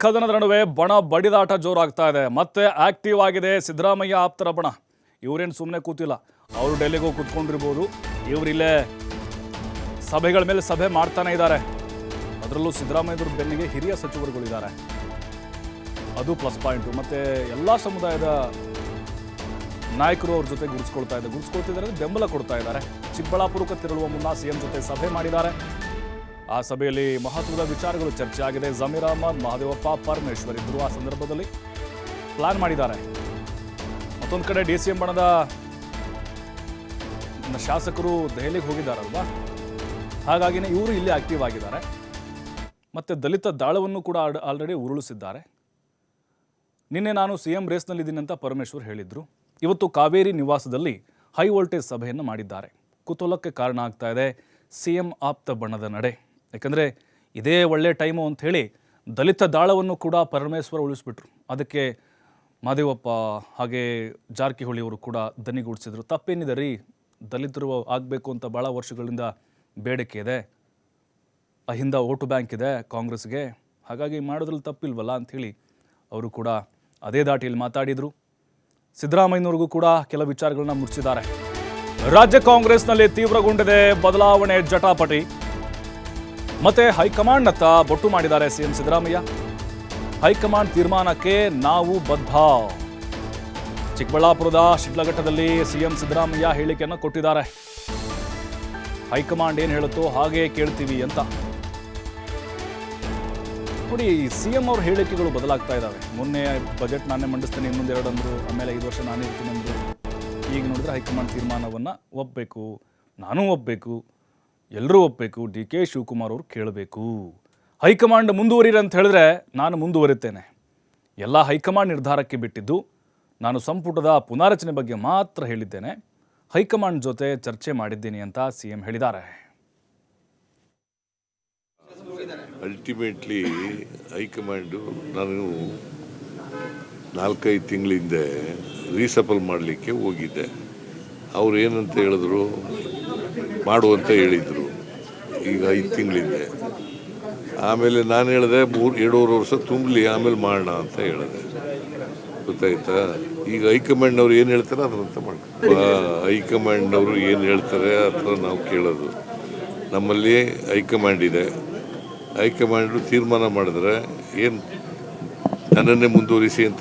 ಕದನದ ನಡುವೆ ಬಣ ಬಡಿದಾಟ ಜೋರಾಗ್ತಾ ಇದೆ. ಮತ್ತೆ ಆಕ್ಟಿವ್ ಆಗಿದೆ ಸಿದ್ದರಾಮಯ್ಯ ಆಪ್ತರ ಬಣ. ಇವರೇನು ಸುಮ್ಮನೆ ಕೂತಿಲ್ಲ. ಅವರು ಡೆಲ್ಲಿಗೆ ಹೋಗಿ ಕೂತ್ಕೊಂಡಿರ್ಬೋದು ಇವರಿಲ್ಲೇ ಸಭೆಗಳ ಮೇಲೆ ಸಭೆ ಮಾಡ್ತಾನೆ ಇದ್ದಾರೆ. ಅದರಲ್ಲೂ ಸಿದ್ದರಾಮಯ್ಯವ್ರ ಬೆನ್ನಿಗೆ ಹಿರಿಯ ಸಚಿವರುಗಳಿದ್ದಾರೆ. ಅದು ಪ್ಲಸ್ ಪಾಯಿಂಟು ಮತ್ತೆ ಎಲ್ಲ ಸಮುದಾಯದ ನಾಯಕರು ಅವ್ರ ಜೊತೆ ಗುರುಸ್ಕೊಳ್ತಾ ಇದ್ದಾರೆ ಗುರುಸ್ಕೊಳ್ತಿದ್ದಾರೆ ಬೆಂಬಲ ಕೊಡ್ತಾ ಇದ್ದಾರೆ. ಚಿಕ್ಕಬಳ್ಳಾಪುರಕ್ಕೆ ತೆರಳುವ ಮುನ್ನ ಸಿಎಂ ಜೊತೆ ಸಭೆ ಮಾಡಿದ್ದಾರೆ. ಆ ಸಭೆಯಲ್ಲಿ ಮಹತ್ವದ ವಿಚಾರಗಳು ಚರ್ಚೆ ಆಗಿದೆ ಜಮೀರ್ ಅಹಮದ್, ಮಹದೇವಪ್ಪ, ಪರಮೇಶ್ವರ್ ಇಬ್ಬರು ಆ ಸಂದರ್ಭದಲ್ಲಿ. ಪ್ಲಾನ್ ಮಾಡಿದ್ದಾರೆ. ಮತ್ತೊಂದು ಕಡೆ ಡಿ ಸಿ ಎಂ ಬಣದ ಶಾಸಕರು ದೆಹಲಿಗೆ ಹೋಗಿದ್ದಾರಲ್ವಾ? ಹಾಗಾಗಿನೇ ಇವರು ಇಲ್ಲಿ ಆಕ್ಟಿವ್ ಆಗಿದ್ದಾರೆ. ಮತ್ತು ದಲಿತ ದಾಳವನ್ನು ಕೂಡ ಆಲ್ರೆಡಿ ಉರುಳಿಸಿದ್ದಾರೆ. ನಿನ್ನೆ ನಾನು ಸಿ ಎಂ ರೇಸ್ನಲ್ಲಿದ್ದೀನಿ ಅಂತ ಪರಮೇಶ್ವರ್ ಹೇಳಿದರು. ಇವತ್ತು ಕಾವೇರಿ ನಿವಾಸದಲ್ಲಿ ಹೈ ವೋಲ್ಟೇಜ್ ಸಭೆಯನ್ನು ಮಾಡಿದ್ದಾರೆ. ಕುತೂಹಲಕ್ಕೆ ಕಾರಣ ಆಗ್ತಾ ಇದೆ. ಸಿ ಎಂ ಆಪ್ತ ಬಣದ ನಡೆ. ಯಾಕಂದರೆ ಇದೇ ಒಳ್ಳೆ ಟೈಮು ಅಂತ ಹೇಳಿ ದಲಿತ ದಾಳವನ್ನು ಕೂಡ ಪರಮೇಶ್ವರ ಉಳಿಸ್ಬಿಟ್ರು. ಅದಕ್ಕೆ ಮಾದೇವಪ್ಪ ಹಾಗೆ ಜಾರಕಿಹೊಳಿ ಅವರು ಕೂಡ ದನಿಗೂಡಿಸಿದ್ರು. ತಪ್ಪೇನಿದೆ ರೀ? ದಲಿತರು ಆಗಬೇಕು ಅಂತ ಭಾಳ ವರ್ಷಗಳಿಂದ ಬೇಡಿಕೆ ಇದೆ. ಅಹಿಂದ ಓಟು ಬ್ಯಾಂಕ್ ಇದೆ ಕಾಂಗ್ರೆಸ್ಗೆ. ಹಾಗಾಗಿ ಮಾಡೋದ್ರಲ್ಲಿ ತಪ್ಪಿಲ್ವಲ್ಲ ಅಂಥೇಳಿ ಅವರು ಕೂಡ ಅದೇ ದಾಟಿಯಲ್ಲಿ ಮಾತಾಡಿದರು. ಸಿದ್ದರಾಮಯ್ಯನವ್ರಿಗೂ ಕೂಡ ಕೆಲ ವಿಚಾರಗಳನ್ನ ಮುಟ್ಟಿಸಿದ್ದಾರೆ ರಾಜ್ಯ ಕಾಂಗ್ರೆಸ್ನಲ್ಲಿ ತೀವ್ರಗೊಂಡಿದೆ ಬದಲಾವಣೆ ಜಟಾಪಟಿ. ಮತ್ತೆ ಹೈಕಮಾಂಡ್ನತ್ತ ಬೊಟ್ಟು ಮಾಡಿದ್ದಾರೆ ಸಿಎಂ ಸಿದ್ದರಾಮಯ್ಯ. ಹೈಕಮಾಂಡ್ ತೀರ್ಮಾನಕ್ಕೆ ನಾವು ಬದ್ಧ. ಚಿಕ್ಕಬಳ್ಳಾಪುರದ ಶಿಡ್ಲಘಟ್ಟದಲ್ಲಿ ಸಿಎಂ ಸಿದ್ದರಾಮಯ್ಯ ಹೇಳಿಕೆಯನ್ನು ಕೊಟ್ಟಿದ್ದಾರೆ. ಹೈಕಮಾಂಡ್ ಏನು ಹೇಳುತ್ತೋ ಹಾಗೆ ಕೇಳ್ತೀವಿ ಅಂತ. ನೋಡಿ, ಸಿಎಂ ಅವ್ರ ಹೇಳಿಕೆಗಳು ಬದಲಾಗ್ತಾ ಇದ್ದಾವೆ ಮೊನ್ನೆ ಬಜೆಟ್ ನಾನೇ ಮಂಡಿಸ್ತೇನೆ, ಇನ್ನೊಂದೆರಡು ಅಂದರು, ಆಮೇಲೆ ಐದು ವರ್ಷ ನಾನೇ ಇರ್ತೀನಿ ಅಂದರು. ಈಗ ನೋಡಿದ್ರೆ ಹೈಕಮಾಂಡ್ ತೀರ್ಮಾನವನ್ನು ಒಪ್ಪಬೇಕು ನಾನೂ ಒಪ್ಪಬೇಕು ಎಲ್ಲರೂ ಒಪ್ಪಬೇಕು ಡಿ ಕೆ ಶಿವಕುಮಾರ್ ಅವರು ಕೇಳಬೇಕು. ಹೈಕಮಾಂಡ್ ಮುಂದುವರಿರಿ ಅಂತ ಹೇಳಿದ್ರೆ ನಾನು ಮುಂದುವರಿತೇನೆ. ಎಲ್ಲ ಹೈಕಮಾಂಡ್ ನಿರ್ಧಾರಕ್ಕೆ ಬಿಟ್ಟಿದ್ದು ನಾನು ಸಂಪುಟದ ಪುನಾರಚನೆ ಬಗ್ಗೆ ಮಾತ್ರ ಹೇಳಿದ್ದೇನೆ. ಹೈಕಮಾಂಡ್ ಜೊತೆ ಚರ್ಚೆ ಮಾಡಿದ್ದೀನಿ ಅಂತ ಸಿ ಎಂ ಹೇಳಿದ್ದಾರೆ. ಅಲ್ಟಿಮೇಟ್ಲಿ ಹೈಕಮಾಂಡು ನಾನು ನಾಲ್ಕೈದು ತಿಂಗಳಿಂದ ರೀಸಫಲ್ ಮಾಡಲಿಕ್ಕೆ ಹೋಗಿದ್ದೆ. ಅವ್ರು ಏನಂತ ಹೇಳಿದ್ರು? ಮಾಡುವಂತ ಹೇಳಿದರು. ಈಗ ಐದು ತಿಂಗಳಿದೆ. ಆಮೇಲೆ ನಾನು ಹೇಳಿದೆ, ಮೂರು, ಎರಡೂವರೆ ವರ್ಷ ತುಂಬಲಿ, ಆಮೇಲೆ ಮಾಡೋಣ ಅಂತ ಹೇಳಿದೆ. ಗೊತ್ತಾಯ್ತಾ? ಈಗ ಹೈಕಮಾಂಡ್ನವ್ರು ಏನು ಹೇಳ್ತಾರೆ ಅದರಂತ ಮಾಡಿ ಹೈಕಮಾಂಡ್ನವರು ಏನು ಹೇಳ್ತಾರೆ ಅದರ ನಾವು ಕೇಳೋದು. ನಮ್ಮಲ್ಲಿ ಹೈಕಮಾಂಡ್ ಇದೆ. ಹೈಕಮಾಂಡ್ ತೀರ್ಮಾನ ಮಾಡಿದ್ರೆ ಏನು ನನ್ನನ್ನೇ ಮುಂದುವರಿಸಿ ಅಂತ